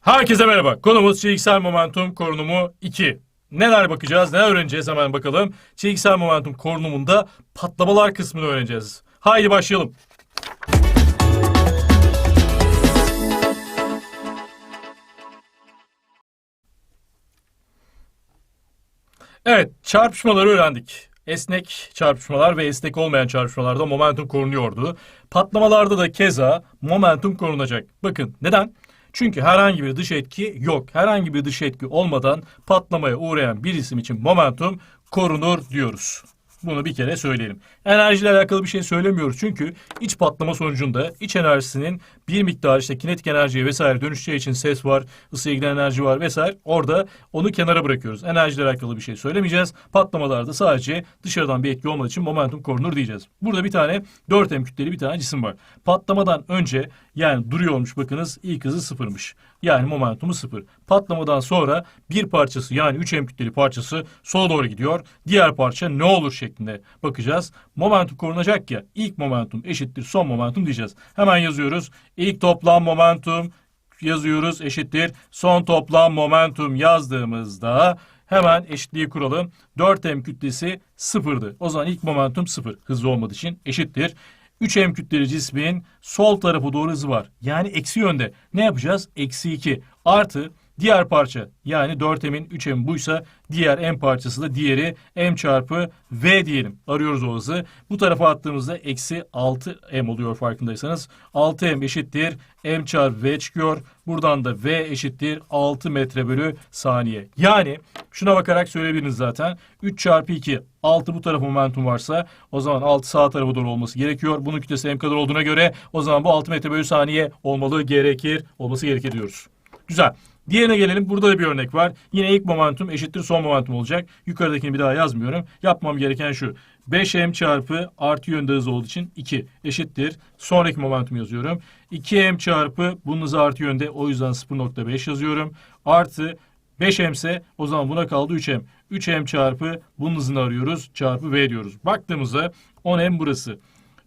Herkese merhaba. Konumuz çekiksel momentum korunumu 2. Neler bakacağız, neler öğreneceğiz hemen bakalım. Çekiksel momentum korunumunda patlamalar kısmını öğreneceğiz. Haydi başlayalım. Evet, çarpışmaları öğrendik. Esnek çarpışmalar ve esnek olmayan çarpışmalarda momentum korunuyordu. Patlamalarda da keza momentum korunacak. Bakın neden? Çünkü herhangi bir dış etki yok. Herhangi bir dış etki olmadan patlamaya uğrayan bir isim için momentum korunur diyoruz. Bunu bir kere söyleyelim. Enerjiyle alakalı bir şey söylemiyoruz çünkü iç patlama sonucunda iç enerjisinin bir miktar işte kinetik enerjiye vesaire dönüşeceği için ses var, ısıya giden enerji var vesaire. Orada onu kenara bırakıyoruz. Enerjiyle alakalı bir şey söylemeyeceğiz. Patlamalarda sadece dışarıdan bir etki olmadığı için momentum korunur diyeceğiz. Burada bir tane 4M kütleli bir tane cisim var. Patlamadan önce yani duruyormuş bakınız ilk hızı sıfırmış. Yani momentumu sıfır. Patlamadan sonra bir parçası yani 3M kütleli parçası sola doğru gidiyor. Diğer parça ne olur şeklinde bakacağız. Momentum korunacak ya ilk momentum eşittir son momentum diyeceğiz. Hemen yazıyoruz. İlk toplam momentum yazıyoruz eşittir. Son toplam momentum yazdığımızda hemen eşitliği kuralım. 4M kütlesi sıfırdı. O zaman ilk momentum sıfır. Hızlı olmadığı için eşittir. 3M kütleli cismin sol tarafı doğru hızı var. Yani eksi yönde. Ne yapacağız? Eksi 2 artı diğer parça yani 4M'in 3M buysa diğer M parçası da diğeri M çarpı V diyelim. Arıyoruz o hızı. Bu tarafa attığımızda eksi 6M oluyor farkındaysanız. 6M eşittir M çarpı V çıkıyor. Buradan da V eşittir 6 metre bölü saniye. Yani şuna bakarak söyleyebiliriz zaten. 3 çarpı 2 6 bu tarafa momentum varsa o zaman 6 sağ tarafa doğru olması gerekiyor. Bunun kütlesi M kadar olduğuna göre o zaman bu 6 metre bölü saniye olmalı gerekir. Olması gerekir diyoruz. Güzel. Diğerine gelelim. Burada da bir örnek var. Yine ilk momentum eşittir son momentum olacak. Yukarıdakini bir daha yazmıyorum. Yapmam gereken şu. 5m çarpı artı yönde hız olduğu için 2 eşittir. Sonraki momentum yazıyorum. 2m çarpı bunun hızı artı yönde o yüzden 0.5 yazıyorum. Artı 5m ise o zaman buna kaldı 3m. 3m çarpı bunun hızını arıyoruz. Çarpı v diyoruz. Baktığımızda 10m burası.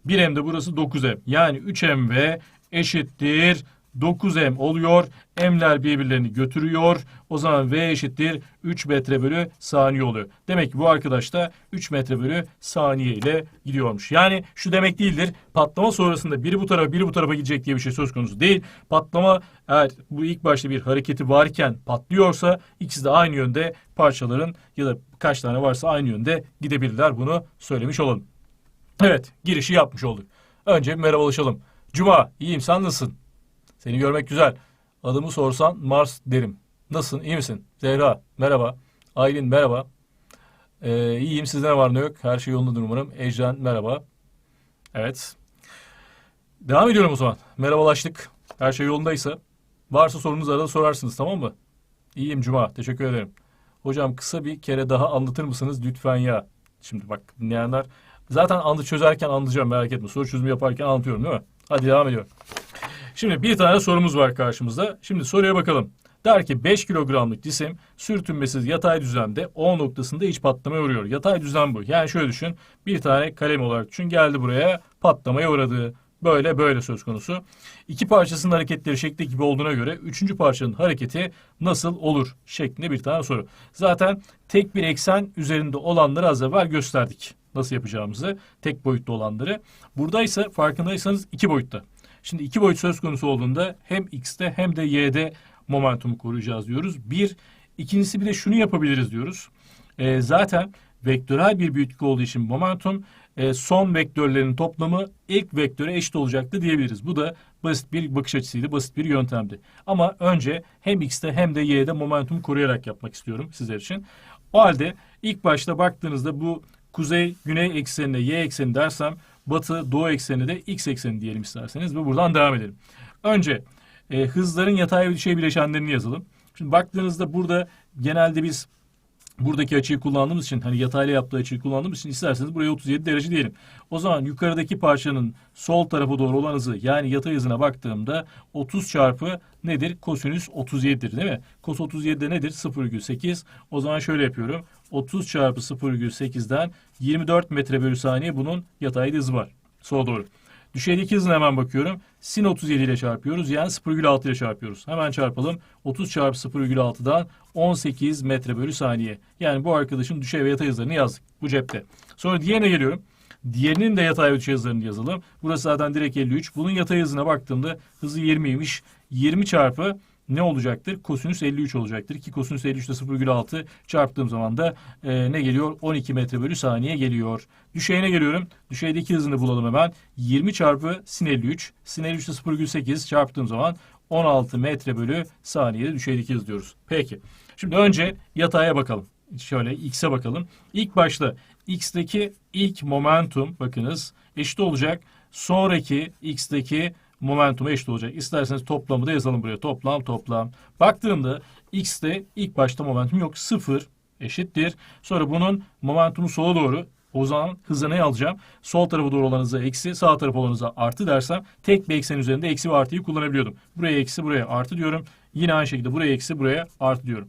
1m de burası 9m. Yani 3mv eşittir 9m oluyor. M'ler birbirlerini götürüyor. O zaman V eşittir 3 metre bölü saniye oluyor. Demek ki bu arkadaş da 3 metre bölü saniye ile gidiyormuş. Yani şu demek değildir. Patlama sonrasında biri bu tarafa biri bu tarafa gidecek diye bir şey söz konusu değil. Patlama eğer bu ilk başta bir hareketi varken patlıyorsa ikisi de aynı yönde parçaların ya da kaç tane varsa aynı yönde gidebilirler. Bunu söylemiş olalım. Evet girişi yapmış olduk. Önce bir merhabalaşalım. Cuma iyiyim sen nasılsın? Seni görmek güzel. Adımı sorsan Mars derim. Nasılsın? iyi misin? Zehra merhaba. Aylin merhaba. Ee, iyiyim sizde var ne yok? Her şey yolundadır umarım. Ecren merhaba. Evet. Devam ediyorum o zaman. Merhabalaştık. Her şey yolundaysa. Varsa sorunuz arada sorarsınız tamam mı? İyiyim Cuma. Teşekkür ederim. Hocam kısa bir kere daha anlatır mısınız lütfen ya? Şimdi bak dinleyenler zaten andı çözerken anlayacağım merak etme. Soru çözümü yaparken anlatıyorum değil mi? Hadi devam ediyorum. Şimdi bir tane sorumuz var karşımızda. Şimdi soruya bakalım. Der ki 5 kilogramlık cisim sürtünmesiz yatay düzlemde O noktasında iç patlamaya uğruyor. Yatay düzlem bu. Yani şöyle düşün. Bir tane kalem olarak düşün. Geldi buraya patlamaya uğradı. Böyle böyle söz konusu. İki parçasının hareketleri şekli gibi olduğuna göre üçüncü parçanın hareketi nasıl olur şeklinde bir tane soru. Zaten tek bir eksen üzerinde olanları az evvel gösterdik. Nasıl yapacağımızı tek boyutlu olanları. Burada ise farkındaysanız iki boyutta. Şimdi iki boyut söz konusu olduğunda hem x'te hem de y'de momentumu koruyacağız diyoruz. Bir, ikincisi bir de şunu yapabiliriz diyoruz. E, zaten vektörel bir büyüklük olduğu için momentum e, son vektörlerin toplamı ilk vektöre eşit olacaktı diyebiliriz. Bu da basit bir bakış açısıydı, basit bir yöntemdi. Ama önce hem x'te hem de y'de momentumu koruyarak yapmak istiyorum sizler için. O halde ilk başta baktığınızda bu kuzey güney eksenine y ekseni dersem batı doğu ekseni de x ekseni diyelim isterseniz ve buradan devam edelim. Önce e, hızların yatay ve düşey bileşenlerini yazalım. Şimdi baktığınızda burada genelde biz buradaki açıyı kullandığımız için hani yatayla yaptığı açıyı kullandığımız için isterseniz buraya 37 derece diyelim. O zaman yukarıdaki parçanın sol tarafa doğru olan hızı yani yatay hızına baktığımda 30 çarpı nedir? Kosinüs 37'dir değil mi? Kos 37 de nedir? 0,8. O zaman şöyle yapıyorum. 30 çarpı 0,8'den 24 metre bölü saniye bunun yatay hızı var. Sola doğru. Düşeydeki hızına hemen bakıyorum. Sin 37 ile çarpıyoruz. Yani 0,6 ile çarpıyoruz. Hemen çarpalım. 30 çarpı 0,6'dan 18 metre bölü saniye. Yani bu arkadaşın düşey ve yatay hızlarını yazdık. Bu cepte. Sonra diğerine geliyorum. Diğerinin de yatay ve düşey hızlarını yazalım. Burası zaten direkt 53. Bunun yatay hızına baktığımda hızı 20'ymiş. 20 çarpı ne olacaktır? Kosinüs 53 olacaktır. Ki kosinüs 53 ile 0,6 çarptığım zaman da e, ne geliyor? 12 metre bölü saniye geliyor. Düşeyine geliyorum. Düşeydeki hızını bulalım hemen. 20 çarpı sin 53. Sin 53 ile 0,8 çarptığım zaman 16 metre bölü saniyede düşeydeki hız diyoruz. Peki. Şimdi önce yataya bakalım. Şöyle x'e bakalım. İlk başta x'teki ilk momentum bakınız eşit olacak. Sonraki x'teki momentum eşit olacak. İsterseniz toplamı da yazalım buraya. Toplam toplam. Baktığımda x'te ilk başta momentum yok. Sıfır eşittir. Sonra bunun momentumu sola doğru o zaman hızı ne alacağım? Sol tarafa doğru olan hıza eksi, sağ tarafa olan hıza artı dersem tek bir eksen üzerinde eksi ve artıyı kullanabiliyordum. Buraya eksi, buraya artı diyorum. Yine aynı şekilde buraya eksi, buraya artı diyorum.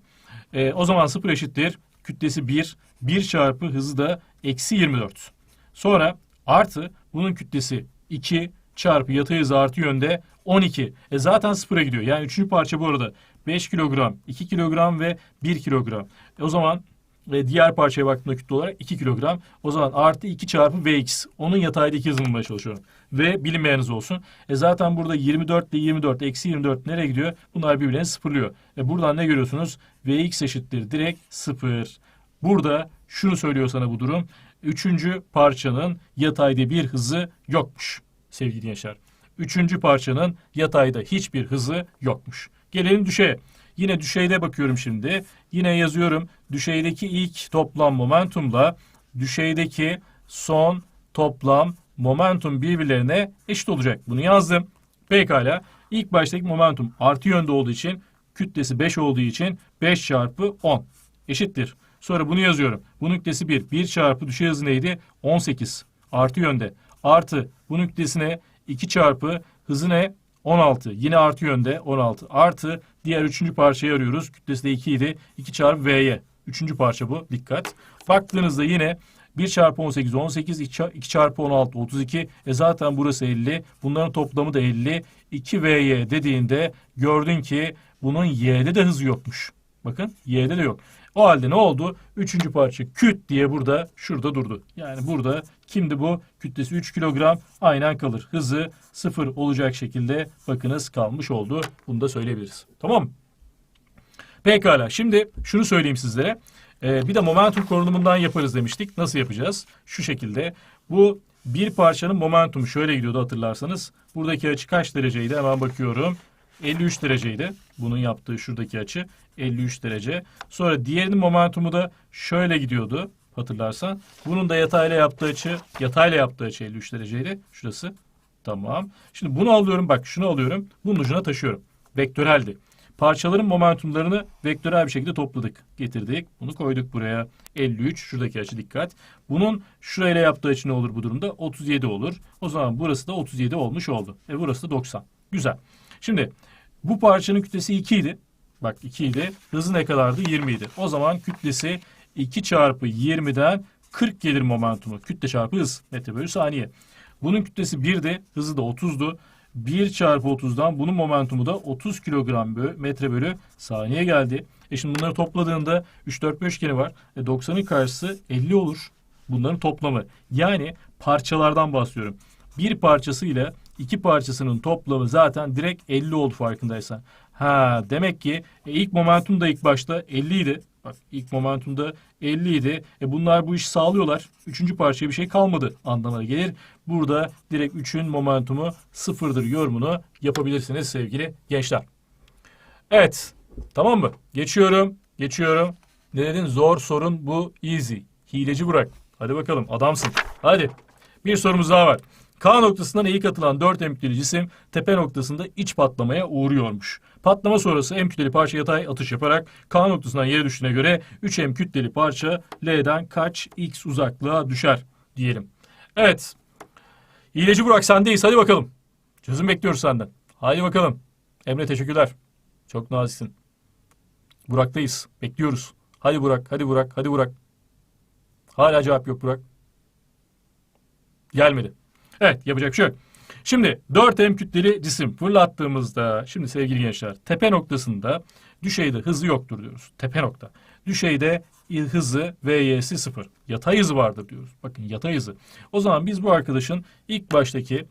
Ee, o zaman sıfır eşittir. Kütlesi 1. 1 çarpı hızı da eksi 24. Sonra artı bunun kütlesi 2 çarpı yatay hızı artı yönde 12. E zaten sıfıra gidiyor. Yani üçüncü parça bu arada 5 kilogram, 2 kilogram ve 1 kilogram. E o zaman ve diğer parçaya baktığımda kütle olarak 2 kilogram. O zaman artı 2 çarpı Vx. Onun yataydaki hızını bulmaya çalışıyorum. Ve bilinmeyeniniz olsun. E zaten burada 24 ile 24, eksi 24 nereye gidiyor? Bunlar birbirlerini sıfırlıyor. E buradan ne görüyorsunuz? Vx eşittir direkt sıfır. Burada şunu söylüyor sana bu durum. Üçüncü parçanın yatayda bir hızı yokmuş sevgili gençler. Üçüncü parçanın yatayda hiçbir hızı yokmuş. Gelelim düşeye. Yine düşeyde bakıyorum şimdi. Yine yazıyorum. Düşeydeki ilk toplam momentumla düşeydeki son toplam momentum birbirlerine eşit olacak. Bunu yazdım. Pekala. İlk baştaki momentum artı yönde olduğu için kütlesi 5 olduğu için 5 çarpı 10 eşittir. Sonra bunu yazıyorum. Bunun kütlesi 1. 1 çarpı düşey hızı neydi? 18. Artı yönde. Artı bunun kütlesine 2 çarpı hızı ne? 16. Yine artı yönde 16. Artı diğer üçüncü parçayı arıyoruz. Kütlesi de 2 idi. 2 çarpı V'ye. Üçüncü parça bu. Dikkat. Baktığınızda yine 1 çarpı 18 18. 2 çarpı 16 32. E zaten burası 50. Bunların toplamı da 50. 2 V'ye dediğinde gördün ki bunun Y'de de hızı yokmuş. Bakın Y'de de yok. O halde ne oldu? Üçüncü parça küt diye burada şurada durdu. Yani burada kimdi bu? Kütlesi 3 kilogram aynen kalır. Hızı sıfır olacak şekilde bakınız kalmış oldu. Bunu da söyleyebiliriz. Tamam? Pekala. Şimdi şunu söyleyeyim sizlere. Ee, bir de momentum korunumundan yaparız demiştik. Nasıl yapacağız? Şu şekilde. Bu bir parçanın momentumu şöyle gidiyordu hatırlarsanız. Buradaki açı kaç dereceydi? Hemen bakıyorum. 53 dereceydi. Bunun yaptığı şuradaki açı 53 derece. Sonra diğerinin momentumu da şöyle gidiyordu hatırlarsan. Bunun da yatayla yaptığı açı, yatayla yaptığı açı 53 dereceydi. Şurası. Tamam. Şimdi bunu alıyorum bak şunu alıyorum. Bunun ucuna taşıyorum. Vektöreldi. Parçaların momentumlarını vektörel bir şekilde topladık. Getirdik. Bunu koyduk buraya. 53. Şuradaki açı dikkat. Bunun şurayla yaptığı açı ne olur bu durumda? 37 olur. O zaman burası da 37 olmuş oldu. E burası da 90. Güzel. Şimdi bu parçanın kütlesi 2 idi. Bak 2 idi. Hızı ne kadardı? 20 idi. O zaman kütlesi 2 çarpı 20'den 40 gelir momentumu. Kütle çarpı hız. Metre bölü saniye. Bunun kütlesi 1'di. Hızı da 30'du. 1 çarpı 30'dan bunun momentumu da 30 kilogram bö metre bölü saniye geldi. E şimdi bunları topladığında 3, 4, 5 üçgeni var. E 90'ın karşısı 50 olur. Bunların toplamı. Yani parçalardan bahsediyorum. Bir parçasıyla iki parçasının toplamı zaten direkt 50 oldu farkındaysan. Ha demek ki e, ilk momentum da ilk başta 50 idi. Bak ilk momentumda 50 idi. E bunlar bu işi sağlıyorlar. Üçüncü parçaya bir şey kalmadı anlamına gelir. Burada direkt 3'ün momentumu sıfırdır yorumunu yapabilirsiniz sevgili gençler. Evet. Tamam mı? Geçiyorum. Geçiyorum. Ne dedin? Zor sorun bu. Easy. Hileci Burak. Hadi bakalım. Adamsın. Hadi. Bir sorumuz daha var. K noktasından eğik atılan 4 M kütleli cisim tepe noktasında iç patlamaya uğruyormuş. Patlama sonrası M kütleli parça yatay atış yaparak K noktasından yere düştüğüne göre 3 M kütleli parça L'den kaç X uzaklığa düşer diyelim. Evet. Hileci Burak sendeyiz. Hadi bakalım. Çözüm bekliyoruz senden. Hadi bakalım. Emre teşekkürler. Çok naziksin. Burak'tayız. Bekliyoruz. Hadi Burak, hadi Burak, hadi Burak. Hala cevap yok Burak. Gelmedi. Evet yapacak bir şey yok. Şimdi 4M kütleli cisim fırlattığımızda şimdi sevgili gençler tepe noktasında düşeyde hızı yoktur diyoruz. Tepe nokta. Düşeyde hızı VY'si sıfır. Yatay hızı vardır diyoruz. Bakın yatay hızı. O zaman biz bu arkadaşın ilk baştaki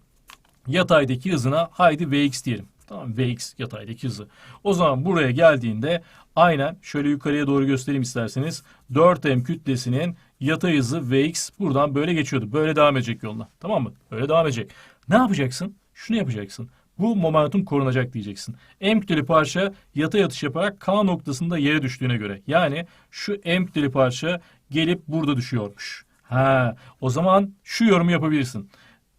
yataydaki hızına haydi Vx diyelim. Tamam Vx yataydaki hızı. O zaman buraya geldiğinde aynen şöyle yukarıya doğru göstereyim isterseniz 4m kütlesinin yatay hızı Vx buradan böyle geçiyordu. Böyle devam edecek yoluna. Tamam mı? Böyle devam edecek. Ne yapacaksın? Şunu yapacaksın. Bu momentum korunacak diyeceksin. M kütleli parça yatay atış yaparak K noktasında yere düştüğüne göre. Yani şu M kütleli parça gelip burada düşüyormuş. Ha, o zaman şu yorumu yapabilirsin.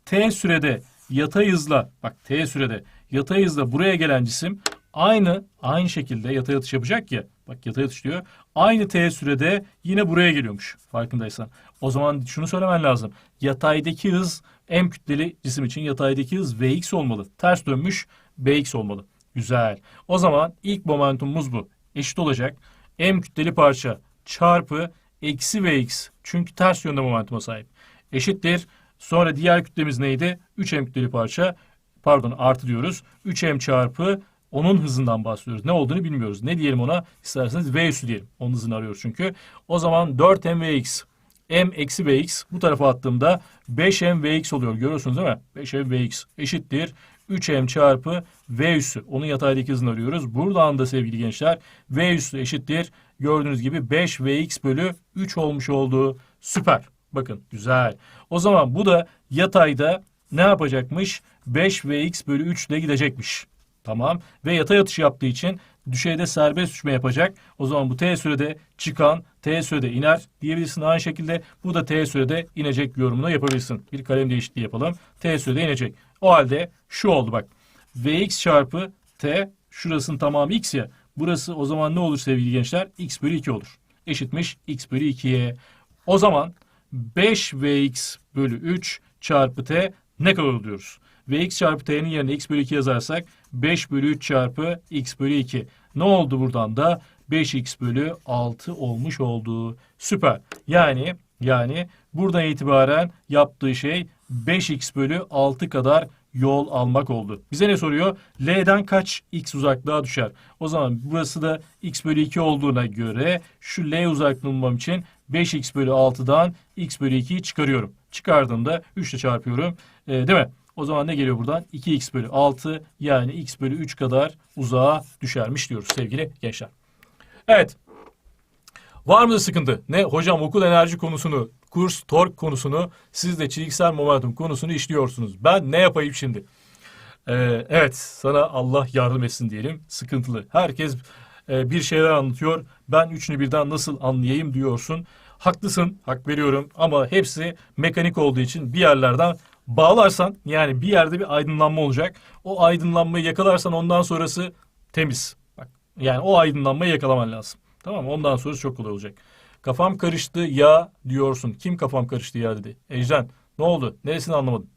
T sürede yatay hızla bak T sürede yatay hızla buraya gelen cisim aynı aynı şekilde yatay atış yapacak ya. Bak yatay atış diyor. Aynı T sürede yine buraya geliyormuş farkındaysan. O zaman şunu söylemen lazım. Yataydaki hız M kütleli cisim için yataydaki hız Vx olmalı. Ters dönmüş Bx olmalı. Güzel. O zaman ilk momentumumuz bu. Eşit olacak. M kütleli parça çarpı eksi Vx. Çünkü ters yönde momentuma sahip. Eşittir. Sonra diğer kütlemiz neydi? 3m kütleli parça. Pardon artı diyoruz. 3m çarpı onun hızından bahsediyoruz. Ne olduğunu bilmiyoruz. Ne diyelim ona? İsterseniz v üssü diyelim. Onun hızını arıyoruz çünkü. O zaman 4m vx m eksi vx bu tarafa attığımda 5m vx oluyor. Görüyorsunuz değil mi? 5m vx eşittir. 3m çarpı v üssü. Onun yataydaki hızını arıyoruz. Buradan da sevgili gençler v üssü eşittir. Gördüğünüz gibi 5 vx bölü 3 olmuş oldu. Süper. Bakın güzel. O zaman bu da yatayda ne yapacakmış? 5 vx bölü 3 ile gidecekmiş. Tamam. Ve yatay atış yaptığı için düşeyde serbest düşme yapacak. O zaman bu t sürede çıkan t sürede iner diyebilirsin. Aynı şekilde bu da t sürede inecek yorumunu yapabilirsin. Bir kalem değişikliği yapalım. t sürede inecek. O halde şu oldu bak. vx çarpı t şurasının tamamı x ya. Burası o zaman ne olur sevgili gençler? x bölü 2 olur. Eşitmiş x bölü 2'ye. O zaman 5vx bölü 3 çarpı t ne kadar oluyoruz? Vx çarpı t'nin yerine x bölü 2 yazarsak 5 bölü 3 çarpı x bölü 2. Ne oldu buradan da? 5x bölü 6 olmuş oldu. Süper. Yani yani buradan itibaren yaptığı şey 5x bölü 6 kadar yol almak oldu. Bize ne soruyor? L'den kaç x uzaklığa düşer? O zaman burası da x bölü 2 olduğuna göre şu L uzaklığını bulmam için 5x bölü 6'dan x bölü 2'yi çıkarıyorum. Çıkardığımda 3 ile çarpıyorum. Ee, değil mi? O zaman ne geliyor buradan? 2x bölü 6 yani x bölü 3 kadar uzağa düşermiş diyoruz sevgili gençler. Evet. Var mı sıkıntı? Ne hocam okul enerji konusunu, kurs tork konusunu, siz de çizgisel momentum konusunu işliyorsunuz. Ben ne yapayım şimdi? Ee, evet sana Allah yardım etsin diyelim. Sıkıntılı. Herkes e, bir şeyler anlatıyor. Ben üçünü birden nasıl anlayayım diyorsun. Haklısın, hak veriyorum ama hepsi mekanik olduğu için bir yerlerden bağlarsan yani bir yerde bir aydınlanma olacak. O aydınlanmayı yakalarsan ondan sonrası temiz. Bak yani o aydınlanmayı yakalaman lazım. Tamam mı? Ondan sonrası çok kolay olacak. Kafam karıştı ya diyorsun. Kim kafam karıştı ya dedi. Ecren ne oldu? Neresini anlamadın?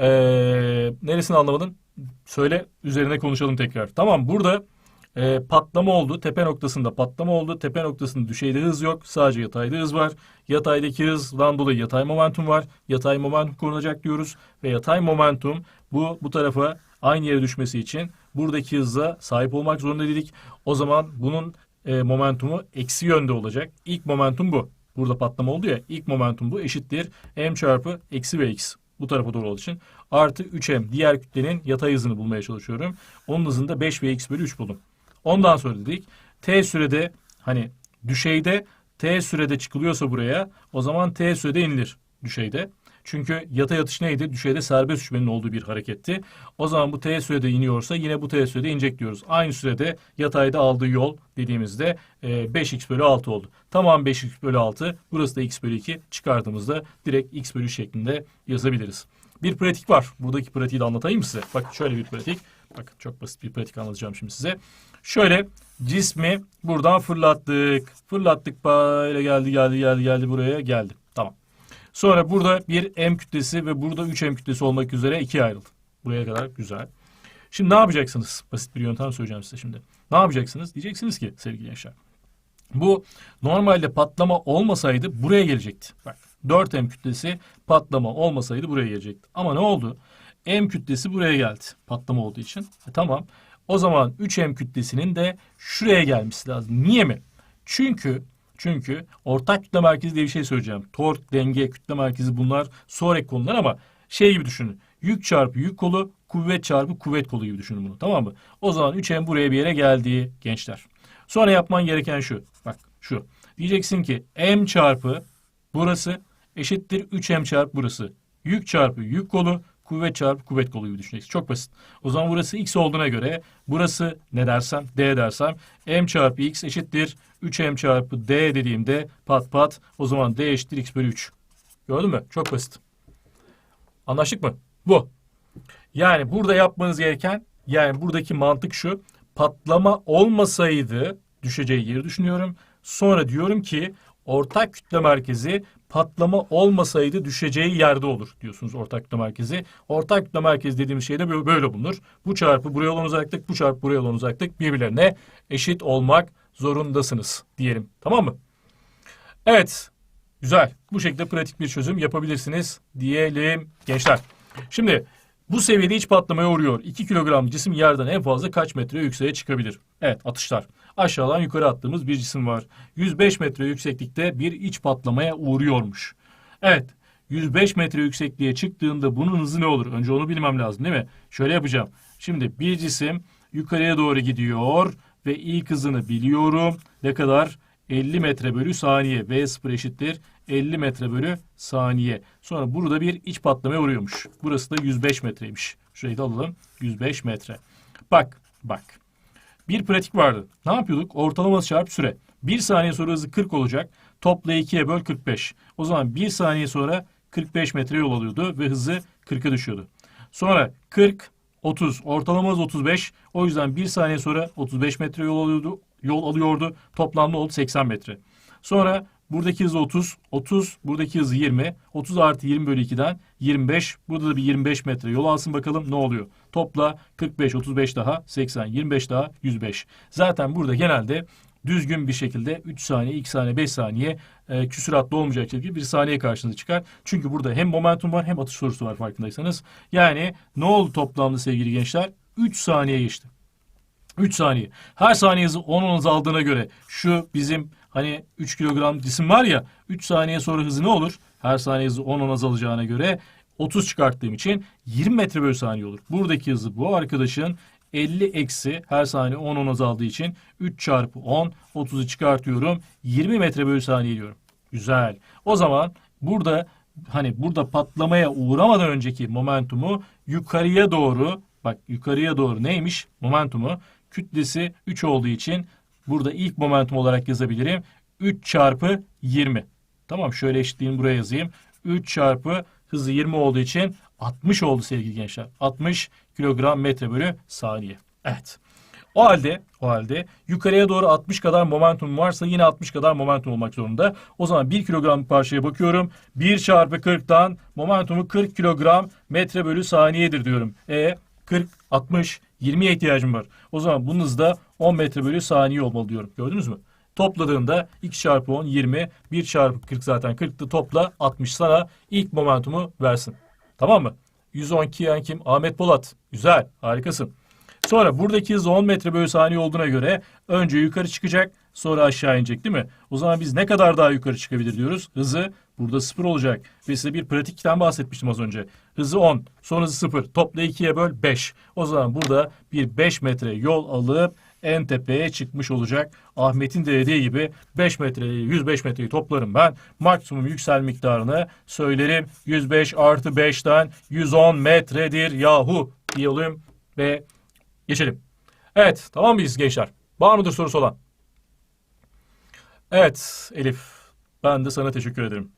Ee, neresini anlamadın? Söyle üzerine konuşalım tekrar. Tamam burada e, patlama oldu. Tepe noktasında patlama oldu. Tepe noktasında düşeyde hız yok. Sadece yatayda hız var. Yataydaki hızdan dolayı yatay momentum var. Yatay momentum korunacak diyoruz. Ve yatay momentum bu bu tarafa aynı yere düşmesi için buradaki hızla sahip olmak zorunda dedik. O zaman bunun e, momentumu eksi yönde olacak. İlk momentum bu. Burada patlama oldu ya. İlk momentum bu eşittir. M çarpı eksi Vx. Bu tarafa doğru olduğu için. Artı 3M. Diğer kütlenin yatay hızını bulmaya çalışıyorum. Onun hızında 5 Vx bölü 3 buldum. Ondan sonra dedik t sürede hani düşeyde t sürede çıkılıyorsa buraya o zaman t sürede inilir düşeyde. Çünkü yatay atış neydi? Düşeyde serbest düşmenin olduğu bir hareketti. O zaman bu t sürede iniyorsa yine bu t sürede inecek diyoruz. Aynı sürede yatayda aldığı yol dediğimizde e, 5x bölü 6 oldu. Tamam 5x bölü 6. Burası da x bölü 2 çıkardığımızda direkt x bölü şeklinde yazabiliriz. Bir pratik var. Buradaki pratiği de anlatayım size. Bak şöyle bir pratik. Bakın çok basit bir pratik anlatacağım şimdi size. Şöyle cismi buradan fırlattık. Fırlattık böyle geldi geldi geldi geldi buraya geldi. Tamam. Sonra burada bir M kütlesi ve burada 3 M kütlesi olmak üzere ikiye ayrıldı. Buraya kadar güzel. Şimdi ne yapacaksınız? Basit bir yöntem söyleyeceğim size şimdi. Ne yapacaksınız? Diyeceksiniz ki sevgili gençler. Bu normalde patlama olmasaydı buraya gelecekti. Bak 4M kütlesi patlama olmasaydı buraya gelecekti. Ama ne oldu? M kütlesi buraya geldi. Patlama olduğu için. E, tamam. O zaman 3M kütlesinin de şuraya gelmesi lazım. Niye mi? Çünkü çünkü ortak kütle merkezi diye bir şey söyleyeceğim. Tork, denge, kütle merkezi bunlar sonraki konular ama şey gibi düşünün. Yük çarpı yük kolu, kuvvet çarpı kuvvet kolu gibi düşünün bunu. Tamam mı? O zaman 3M buraya bir yere geldi gençler. Sonra yapman gereken şu. Bak şu. Diyeceksin ki M çarpı burası eşittir 3M çarpı burası. Yük çarpı yük kolu, kuvvet çarpı kuvvet kolu gibi düşüneceksin. Çok basit. O zaman burası x olduğuna göre burası ne dersem d dersem m çarpı x eşittir 3m çarpı d dediğimde pat pat o zaman d eşittir x bölü 3. Gördün mü? Çok basit. Anlaştık mı? Bu. Yani burada yapmanız gereken yani buradaki mantık şu. Patlama olmasaydı düşeceği yeri düşünüyorum. Sonra diyorum ki ortak kütle merkezi patlama olmasaydı düşeceği yerde olur diyorsunuz ortak kütle merkezi. Ortak kütle merkezi dediğimiz şey de böyle- bulunur. Bu çarpı buraya olan uzaklık, bu çarpı buraya olan uzaklık birbirlerine eşit olmak zorundasınız diyelim. Tamam mı? Evet. Güzel. Bu şekilde pratik bir çözüm yapabilirsiniz diyelim gençler. Şimdi bu seviyede iç patlamaya uğruyor. 2 kilogram cisim yerden en fazla kaç metre yükseğe çıkabilir? Evet atışlar. Aşağıdan yukarı attığımız bir cisim var. 105 metre yükseklikte bir iç patlamaya uğruyormuş. Evet 105 metre yüksekliğe çıktığında bunun hızı ne olur? Önce onu bilmem lazım değil mi? Şöyle yapacağım. Şimdi bir cisim yukarıya doğru gidiyor ve ilk hızını biliyorum. Ne kadar? 50 metre bölü saniye. V0 eşittir 50 metre bölü saniye. Sonra burada bir iç patlamaya uğruyormuş. Burası da 105 metreymiş. Şurayı da alalım. 105 metre. Bak, bak. Bir pratik vardı. Ne yapıyorduk? Ortalaması çarpı süre. Bir saniye sonra hızı 40 olacak. Topla 2'ye böl 45. O zaman bir saniye sonra 45 metre yol alıyordu ve hızı 40'a düşüyordu. Sonra 40, 30. Ortalama hız 35. O yüzden bir saniye sonra 35 metre yol alıyordu. Yol alıyordu. Toplamda oldu 80 metre. Sonra buradaki hızı 30. 30. Buradaki hızı 20. 30 artı 20 bölü 2'den 25. Burada da bir 25 metre yol alsın bakalım ne oluyor. Topla 45, 35 daha 80, 25 daha 105. Zaten burada genelde düzgün bir şekilde 3 saniye, 2 saniye, 5 saniye e, küsuratlı olmayacak şekilde bir saniye karşınıza çıkar. Çünkü burada hem momentum var hem atış sorusu var farkındaysanız. Yani ne oldu toplamda sevgili gençler? 3 saniye geçti. 3 saniye. Her saniye hızı 10 10 azaldığına göre şu bizim hani 3 kilogram cisim var ya 3 saniye sonra hızı ne olur? Her saniye 10 10 azalacağına göre 30 çıkarttığım için 20 metre bölü saniye olur. Buradaki hızı bu arkadaşın 50 eksi her saniye 10 10 azaldığı için 3 çarpı 10 30'u çıkartıyorum 20 metre bölü saniye diyorum. Güzel. O zaman burada hani burada patlamaya uğramadan önceki momentumu yukarıya doğru bak yukarıya doğru neymiş momentumu kütlesi 3 olduğu için burada ilk momentum olarak yazabilirim 3 çarpı 20. Tamam şöyle eşitliğini buraya yazayım. 3 çarpı hızı 20 olduğu için 60 oldu sevgili gençler. 60 kilogram metre bölü saniye. Evet. O halde, o halde yukarıya doğru 60 kadar momentum varsa yine 60 kadar momentum olmak zorunda. O zaman 1 kilogram parçaya bakıyorum. 1 çarpı 40'tan momentumu 40 kilogram metre bölü saniyedir diyorum. E 40, 60, 20'ye ihtiyacım var. O zaman bunun hızı da 10 metre bölü saniye olmalı diyorum. Gördünüz mü? Topladığında 2 çarpı 10 20, 1 çarpı 40 zaten 40'tı topla 60 sana ilk momentumu versin. Tamam mı? 112 yani kim? Ahmet Polat. Güzel, harikasın. Sonra buradaki hız 10 metre bölü saniye olduğuna göre önce yukarı çıkacak sonra aşağı inecek değil mi? O zaman biz ne kadar daha yukarı çıkabilir diyoruz? Hızı burada 0 olacak. Ve size bir pratikten bahsetmiştim az önce. Hızı 10, son hızı 0. Topla 2'ye böl 5. O zaman burada bir 5 metre yol alıp en tepeye çıkmış olacak. Ahmet'in de dediği gibi 5 metreyi 105 metreyi toplarım ben. Maksimum yüksel miktarını söylerim. 105 artı 5'ten 110 metredir yahu diyelim ve geçelim. Evet tamam mıyız gençler? Var mıdır sorusu olan? Evet Elif ben de sana teşekkür ederim.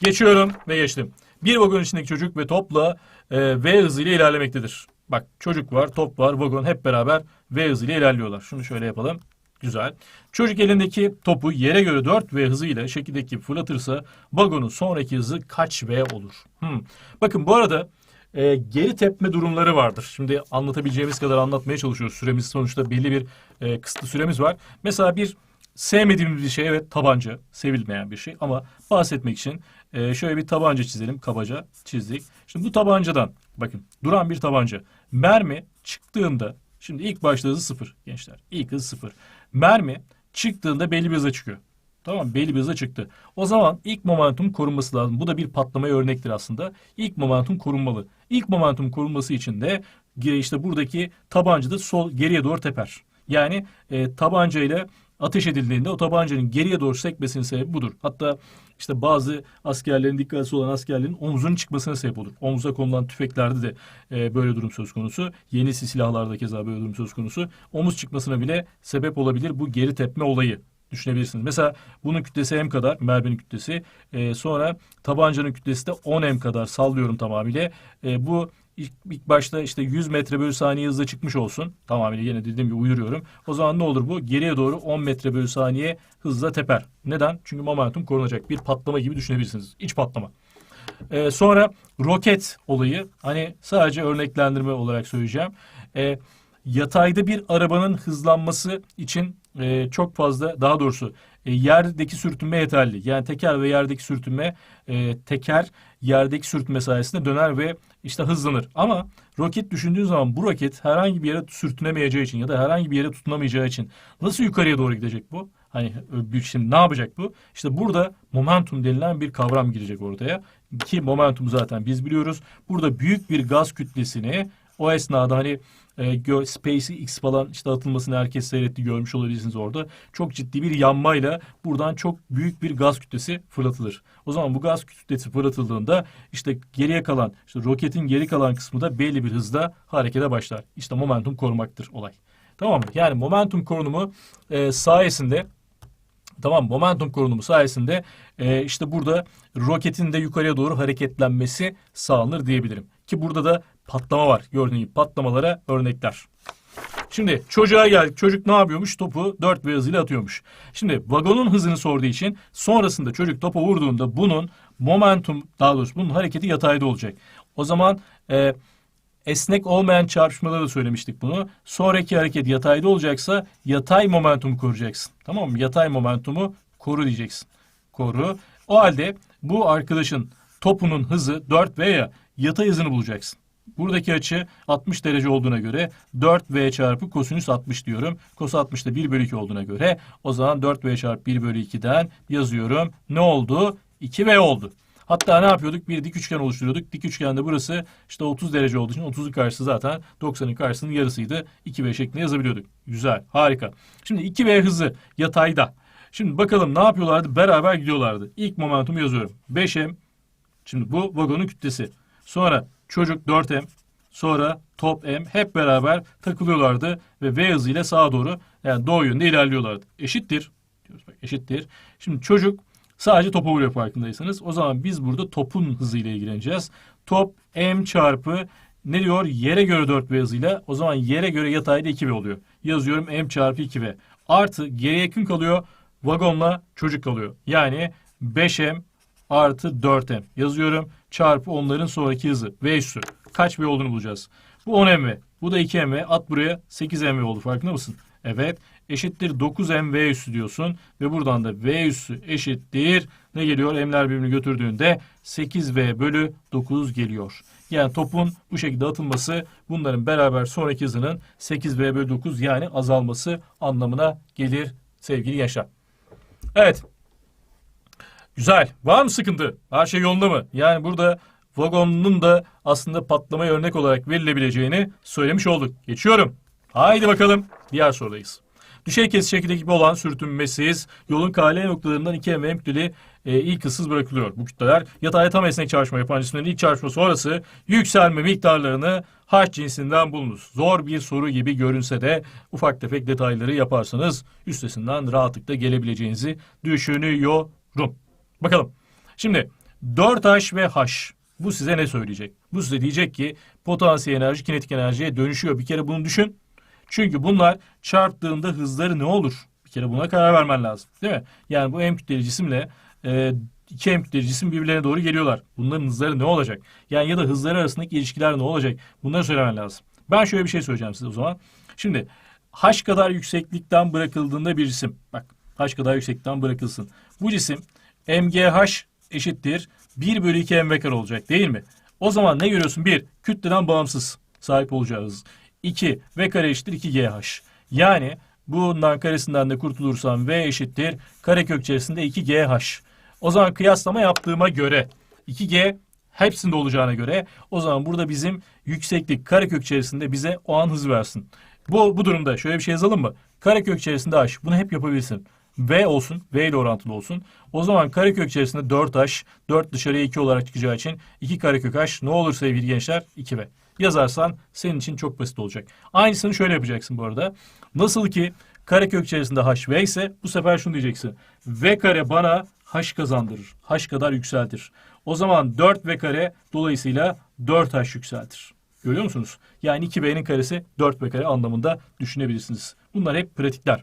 Geçiyorum ve geçtim. Bir vagon içindeki çocuk ve topla e, V hızıyla ilerlemektedir. Bak çocuk var, top var, vagon hep beraber V hızıyla ilerliyorlar. Şunu şöyle yapalım. Güzel. Çocuk elindeki topu yere göre 4 V hızıyla şekildeki fırlatırsa vagonun sonraki hızı kaç V olur? Hmm. Bakın bu arada e, geri tepme durumları vardır. Şimdi anlatabileceğimiz kadar anlatmaya çalışıyoruz. Süremiz sonuçta belli bir e, kısıtlı süremiz var. Mesela bir sevmediğimiz bir şey evet tabanca. Sevilmeyen bir şey ama bahsetmek için e, şöyle bir tabanca çizelim. Kabaca çizdik. Şimdi bu tabancadan bakın duran bir tabanca. Mermi çıktığında şimdi ilk başta hızı sıfır gençler. İlk hız sıfır. Mermi çıktığında belli bir hıza çıkıyor. Tamam belli bir hıza çıktı. O zaman ilk momentum korunması lazım. Bu da bir patlamaya örnektir aslında. İlk momentum korunmalı. İlk momentum korunması için de işte buradaki tabanca da sol geriye doğru teper. Yani e, tabanca ile ateş edildiğinde o tabancanın geriye doğru sekmesinin sebebi budur. Hatta işte bazı askerlerin dikkatsiz olan askerlerin omzunun çıkmasına sebep olur. Omuza konulan tüfeklerde de e, böyle durum söz konusu. Yeni silahlarda keza böyle durum söz konusu. Omuz çıkmasına bile sebep olabilir bu geri tepme olayı düşünebilirsiniz. Mesela bunun kütlesi m kadar, merminin kütlesi. E, sonra tabancanın kütlesi de 10 m kadar sallıyorum tamamıyla. E, bu ilk, ilk başta işte 100 metre bölü saniye hızla çıkmış olsun. Tamamıyla yine dediğim gibi uyduruyorum. O zaman ne olur bu? Geriye doğru 10 metre bölü saniye hızla teper. Neden? Çünkü momentum korunacak. Bir patlama gibi düşünebilirsiniz. İç patlama. Ee, sonra roket olayı hani sadece örneklendirme olarak söyleyeceğim. Ee, yatayda bir arabanın hızlanması için e, çok fazla daha doğrusu e, yerdeki sürtünme yeterli. Yani teker ve yerdeki sürtünme e, teker yerdeki sürtünme sayesinde döner ve işte hızlanır. Ama roket düşündüğün zaman bu roket herhangi bir yere sürtünemeyeceği için ya da herhangi bir yere tutunamayacağı için nasıl yukarıya doğru gidecek bu? Hani e, şimdi ne yapacak bu? İşte burada momentum denilen bir kavram girecek ortaya. Ki momentum zaten biz biliyoruz. Burada büyük bir gaz kütlesini o esnada hani e, SpaceX falan işte atılmasını herkes seyretti görmüş olabilirsiniz orada. Çok ciddi bir yanmayla buradan çok büyük bir gaz kütlesi fırlatılır. O zaman bu gaz kütlesi fırlatıldığında işte geriye kalan işte roketin geri kalan kısmı da belli bir hızda harekete başlar. İşte momentum korumaktır olay. Tamam mı? Yani momentum korunumu e, sayesinde Tamam momentum korunumu sayesinde e, işte burada roketin de yukarıya doğru hareketlenmesi sağlanır diyebilirim. Ki burada da patlama var. Gördüğünüz gibi patlamalara örnekler. Şimdi çocuğa geldik. Çocuk ne yapıyormuş? Topu 4 ve hızıyla atıyormuş. Şimdi vagonun hızını sorduğu için sonrasında çocuk topa vurduğunda bunun momentum daha doğrusu bunun hareketi yatayda olacak. O zaman e, esnek olmayan çarpışmada da söylemiştik bunu. Sonraki hareket yatayda olacaksa yatay momentumu koruyacaksın. Tamam mı? Yatay momentumu koru diyeceksin. Koru. O halde bu arkadaşın topunun hızı 4 veya yatay hızını bulacaksın. Buradaki açı 60 derece olduğuna göre 4v çarpı kosinüs 60 diyorum. Kos 60 da 1 bölü 2 olduğuna göre o zaman 4v çarpı 1 bölü 2'den yazıyorum. Ne oldu? 2v oldu. Hatta ne yapıyorduk? Bir dik üçgen oluşturuyorduk. Dik üçgende burası işte 30 derece olduğu için 30'un karşısı zaten 90'ın karşısının yarısıydı. 2v şeklinde yazabiliyorduk. Güzel, harika. Şimdi 2v hızı yatayda. Şimdi bakalım ne yapıyorlardı? Beraber gidiyorlardı. İlk momentumu yazıyorum. 5m. Şimdi bu vagonun kütlesi. Sonra çocuk 4m. Sonra top m hep beraber takılıyorlardı ve v hızıyla sağa doğru yani doğu yönünde ilerliyorlardı. Eşittir. Diyoruz bak eşittir. Şimdi çocuk sadece topa vuruyor farkındaysanız. O zaman biz burada topun hızıyla ilgileneceğiz. Top m çarpı ne diyor? Yere göre 4v hızıyla. O zaman yere göre yatayda 2v oluyor. Yazıyorum m çarpı 2v. Artı geriye kim kalıyor? Vagonla çocuk kalıyor. Yani 5m artı 4m yazıyorum. Çarpı onların sonraki hızı. V üssü. Kaç V olduğunu bulacağız. Bu 10mv. Bu da 2mv. At buraya 8mv oldu. Farkında mısın? Evet. Eşittir 9m V üssü diyorsun. Ve buradan da V üssü eşittir. Ne geliyor? M'ler birbirini götürdüğünde 8V bölü 9 geliyor. Yani topun bu şekilde atılması bunların beraber sonraki hızının 8V bölü 9 yani azalması anlamına gelir sevgili gençler. Evet. Güzel. Var mı sıkıntı? Her şey yolunda mı? Yani burada vagonun da aslında patlamaya örnek olarak verilebileceğini söylemiş olduk. Geçiyorum. Haydi bakalım. Diğer sorudayız. Düşey kesiş şekilde gibi olan sürtünmesiz yolun KL noktalarından iki mm kütleli e, ilk hızsız bırakılıyor. Bu kütleler yatay tam esnek çarpışma yapan cisimlerin ilk çarpışma sonrası yükselme miktarlarını H cinsinden bulunuz. Zor bir soru gibi görünse de ufak tefek detayları yaparsanız üstesinden rahatlıkla gelebileceğinizi düşünüyorum. Bakalım. Şimdi 4H ve H bu size ne söyleyecek? Bu size diyecek ki potansiyel enerji kinetik enerjiye dönüşüyor. Bir kere bunu düşün. Çünkü bunlar çarptığında hızları ne olur? Bir kere buna karar vermen lazım. Değil mi? Yani bu M kütleli cisimle e, iki M kütleli cisim birbirlerine doğru geliyorlar. Bunların hızları ne olacak? Yani ya da hızları arasındaki ilişkiler ne olacak? Bunları söylemen lazım. Ben şöyle bir şey söyleyeceğim size o zaman. Şimdi H kadar yükseklikten bırakıldığında bir cisim. Bak H kadar yüksekten bırakılsın. Bu cisim MGH eşittir 1 bölü 2 mv kare olacak değil mi? O zaman ne görüyorsun? 1. Kütleden bağımsız sahip olacağız. 2. V kare eşittir 2GH. Yani bundan karesinden de kurtulursam V eşittir karekök içerisinde 2GH. O zaman kıyaslama yaptığıma göre 2G hepsinde olacağına göre o zaman burada bizim yükseklik karekök içerisinde bize o an hız versin. Bu, bu durumda şöyle bir şey yazalım mı? Karekök içerisinde h. Bunu hep yapabilirsin. V olsun. V ile orantılı olsun. O zaman karekök içerisinde 4h. 4 dışarıya 2 olarak çıkacağı için 2 karekök h. Ne olur sevgili gençler? 2v. Yazarsan senin için çok basit olacak. Aynısını şöyle yapacaksın bu arada. Nasıl ki karekök içerisinde h v ise bu sefer şunu diyeceksin. V kare bana h kazandırır. h kadar yükseltir. O zaman 4v kare dolayısıyla 4h yükseltir. Görüyor musunuz? Yani 2b'nin karesi 4b kare anlamında düşünebilirsiniz. Bunlar hep pratikler.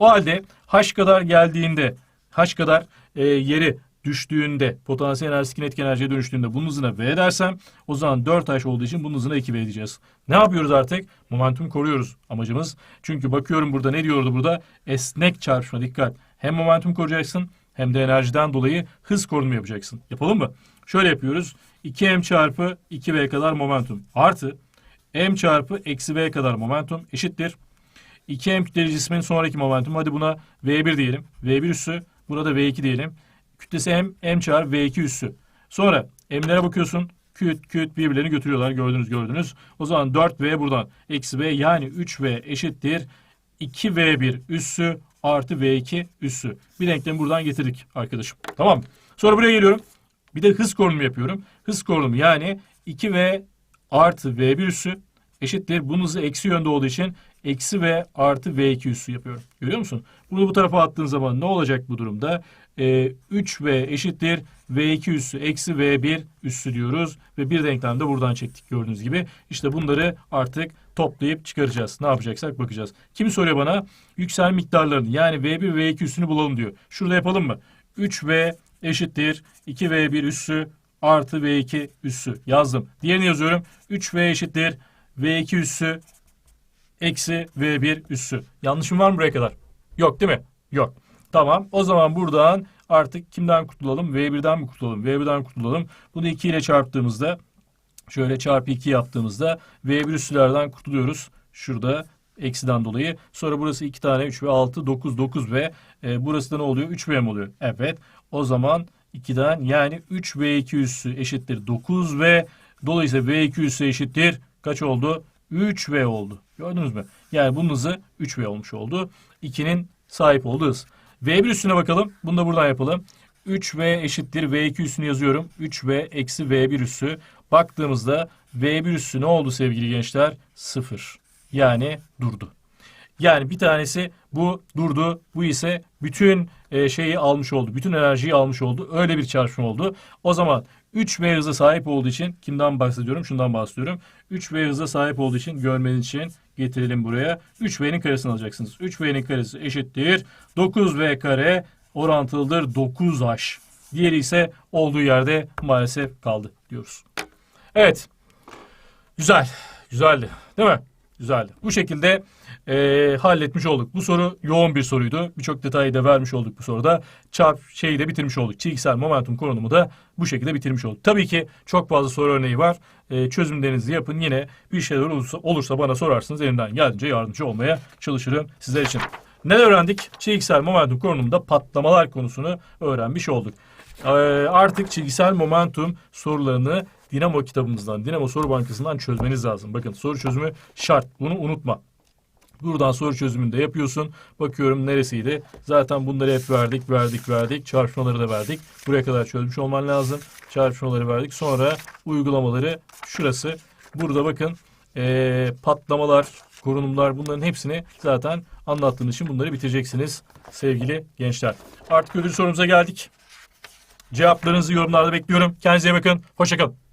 O halde h kadar geldiğinde, h kadar e, yeri düştüğünde, potansiyel enerjisi kinetik enerjiye dönüştüğünde bunun hızına v dersem o zaman 4h olduğu için bunun hızına 2v diyeceğiz. Ne yapıyoruz artık? Momentum koruyoruz amacımız. Çünkü bakıyorum burada ne diyordu burada? Esnek çarpışma dikkat. Hem momentum koruyacaksın hem de enerjiden dolayı hız korunumu yapacaksın. Yapalım mı? Şöyle yapıyoruz. 2m çarpı 2v kadar momentum artı m çarpı eksi v kadar momentum eşittir. 2m kütleli cismin sonraki momentum. Hadi buna v1 diyelim. v1 üssü. Burada v2 diyelim. Kütlesi m, m çarpı v2 üssü. Sonra m'lere bakıyorsun. Küt küt birbirlerini götürüyorlar. Gördünüz gördünüz. O zaman 4v buradan. Eksi v yani 3v eşittir. 2v1 üssü artı v2 üssü. Bir denklemi buradan getirdik arkadaşım. Tamam Sonra buraya geliyorum. Bir de hız korunumu yapıyorum. Hız korunumu yani 2v artı v1 üssü eşittir. Bunun hızı eksi yönde olduğu için eksi v artı v2 üssü yapıyorum. Görüyor musun? Bunu bu tarafa attığın zaman ne olacak bu durumda? Ee, 3v eşittir v2 üssü eksi v1 üssü diyoruz. Ve bir denklem de buradan çektik gördüğünüz gibi. İşte bunları artık toplayıp çıkaracağız. Ne yapacaksak bakacağız. Kim soruyor bana? Yüksel miktarlarını yani v1 v2 üssünü bulalım diyor. Şurada yapalım mı? 3v eşittir 2v1 üssü artı v2 üssü yazdım. Diğerini yazıyorum. 3v eşittir v2 üssü eksi v1 üssü. Yanlışım var mı buraya kadar? Yok değil mi? Yok. Tamam. O zaman buradan artık kimden kurtulalım? V1'den mi kurtulalım? V1'den kurtulalım. Bunu 2 ile çarptığımızda şöyle çarpı 2 yaptığımızda V1 üssülerden kurtuluyoruz. Şurada eksiden dolayı. Sonra burası 2 tane 3 ve 6 9 9 ve e, burası da ne oluyor? 3V mi oluyor? Evet. O zaman 2'den yani 3V2 üssü eşittir 9 ve dolayısıyla V2 üssü eşittir kaç oldu? 3V oldu. Gördünüz mü? Yani bunun hızı 3V olmuş oldu. 2'nin sahip olduğu hız. V1 üstüne bakalım. Bunu da buradan yapalım. 3V eşittir V2 üssünü yazıyorum. 3V eksi V1 üssü. Baktığımızda V1 üssü ne oldu sevgili gençler? 0. Yani durdu. Yani bir tanesi bu durdu. Bu ise bütün e, şeyi almış oldu. Bütün enerjiyi almış oldu. Öyle bir çarpışma oldu. O zaman 3V hıza sahip olduğu için kimden bahsediyorum? Şundan bahsediyorum. 3V hıza sahip olduğu için görmeniz için getirelim buraya. 3V'nin karesini alacaksınız. 3V'nin karesi eşittir. 9V kare orantılıdır 9H. Diğeri ise olduğu yerde maalesef kaldı diyoruz. Evet. Güzel. Güzeldi. Değil mi? Güzeldi. Bu şekilde e, halletmiş olduk. Bu soru yoğun bir soruydu. Birçok detayı da vermiş olduk bu soruda. Çarp şeyi de bitirmiş olduk. Çizgisel momentum konumu da bu şekilde bitirmiş olduk. Tabii ki çok fazla soru örneği var. E, çözümlerinizi yapın. Yine bir şeyler olursa, olursa bana sorarsınız. Elimden geldiğince yardımcı olmaya çalışırım sizler için. Ne öğrendik? Çizgisel momentum konumunda patlamalar konusunu öğrenmiş olduk. Ee, artık çizgisel momentum sorularını Dinamo kitabımızdan, Dinamo Soru Bankası'ndan çözmeniz lazım. Bakın soru çözümü şart. Bunu unutma. Buradan soru çözümünü de yapıyorsun. Bakıyorum neresiydi? Zaten bunları hep verdik, verdik, verdik. Çarpışmaları da verdik. Buraya kadar çözmüş olman lazım. Çarpışmaları verdik. Sonra uygulamaları şurası. Burada bakın ee, patlamalar, korunumlar bunların hepsini zaten anlattığım için bunları bitireceksiniz sevgili gençler. Artık ödül sorumuza geldik. Cevaplarınızı yorumlarda bekliyorum. Kendinize iyi bakın. Hoşçakalın.